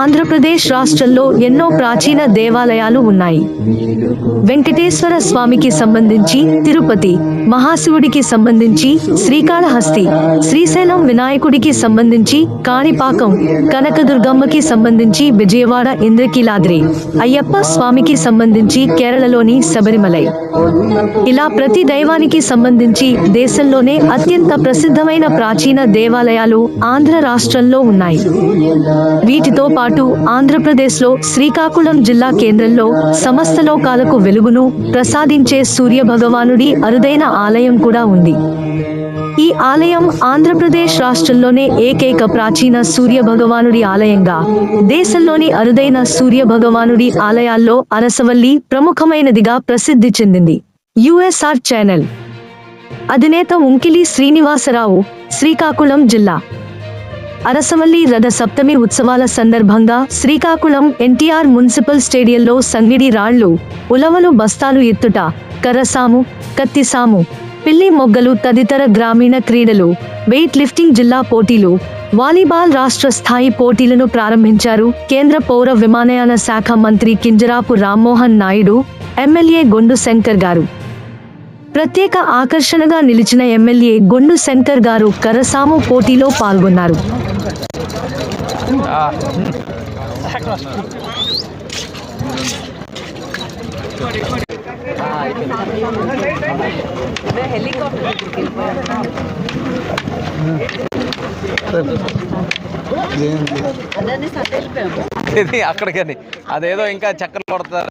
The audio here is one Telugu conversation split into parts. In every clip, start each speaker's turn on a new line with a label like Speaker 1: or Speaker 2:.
Speaker 1: ఆంధ్రప్రదేశ్ రాష్ట్రంలో ఎన్నో ప్రాచీన దేవాలయాలు ఉన్నాయి. వెంకటేశ్వర స్వామికి సంబంధించి తిరుపతి మహాశివుడికి సంబంధించి శ్రీకాళహస్తి శ్రీశైలం వినాయకుడికి సంబంధించి కాణిపాకం కనకదుర్గమ్మకి సంబంధించి విజయవాడ ఇంద్రకీలాద్రి అయ్యప్ప స్వామికి సంబంధించి కేరళలోని శబరిమలై. ఇలా ప్రతి దైవానికి సంబంధించి దేశంలోనే అత్యంత ప్రసిద్ధమైన ప్రాచీన దేవాలయాలు ఆంధ్ర రాష్ట్రంలో ఉన్నాయి. వీటితో పాటు ఆంధ్రప్రదేశ్లో శ్రీకాకుళం జిల్లా కేంద్రంలో సమస్త లోకాలకు వెలుగును ప్రసాదించే సూర్య భగవానుడి అరుదైన ఆలయం కూడా ఉంది. ఈ ఆలయం ఆంధ్రప్రదేశ్ రాష్ట్రంలోనే ఏకైక ప్రాచీన సూర్య భగవానుడి ఆలయంగా దేశంలోని అరుదైన సూర్య భగవానుడి ఆలయాల్లో అరసవల్లి ప్రముఖమైనదిగా ప్రసిద్ధి చెందింది. USR channel. అధినేత ఉంకిలి శ్రీనివాసరావు శ్రీకాకుళం జిల్లా. అరసవల్లి రథ సప్తమి ఉత్సవాల సందర్భంగా శ్రీకాకుళం ఎన్టీఆర్ మున్సిపల్ స్టేడియంలో సంగిడి రాళ్ళు ఉలవలు బస్తాలు ఎత్తుట కర్రసాము కత్తిసాము పిల్లి మొగ్గలు తదితర గ్రామీణ క్రీడలు వెయిట్ లిఫ్టింగ్ జిల్లా పోటీలు వాలీబాల్ రాష్ట్ర స్థాయి పోటీలను ప్రారంభించారు కేంద్ర పౌర విమానయాన శాఖ మంత్రి కింజరాపు రామ్మోహన్ నాయుడు ఎమ్మెల్యే గొండు శంకర్ గారు. ప్రత్యేక ఆకర్షణగా నిలిచిన ఎమ్మెల్యే గొండు శంకర్ గారు కరసాము పోటీలో పాల్గొన్నారు.
Speaker 2: అక్కడికని. అదేదో ఇంకా చక్కర్లు కొడతారు.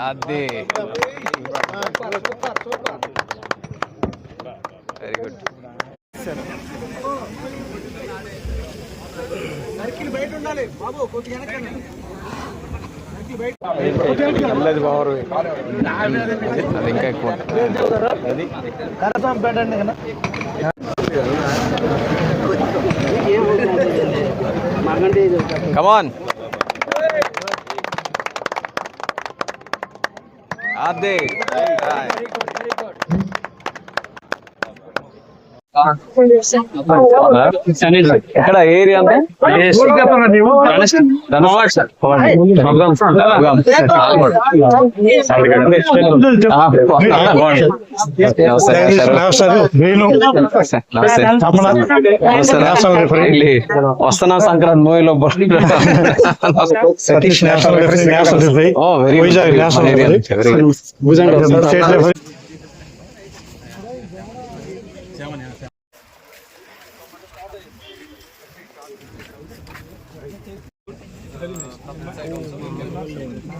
Speaker 2: అది. వెరీ గుడ్ బావరు అది ఇంకా ఎక్కువ. అది
Speaker 3: Come
Speaker 2: on. Adi. Very good. Very good. ఇక్కడ ఏరియా అంటే వస్తున్నా సంక్రాంతి మూవీలో Satish national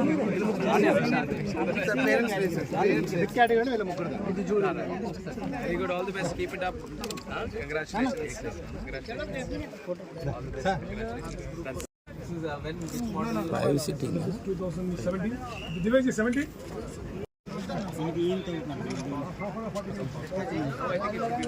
Speaker 2: Very
Speaker 3: good. All the best. Keep it up. Congratulations.
Speaker 2: Congratulations. All the best. Congratulations. This is uh, when which model? Five sitting. This is 2017. The device
Speaker 3: is 17. Oh, I think it should be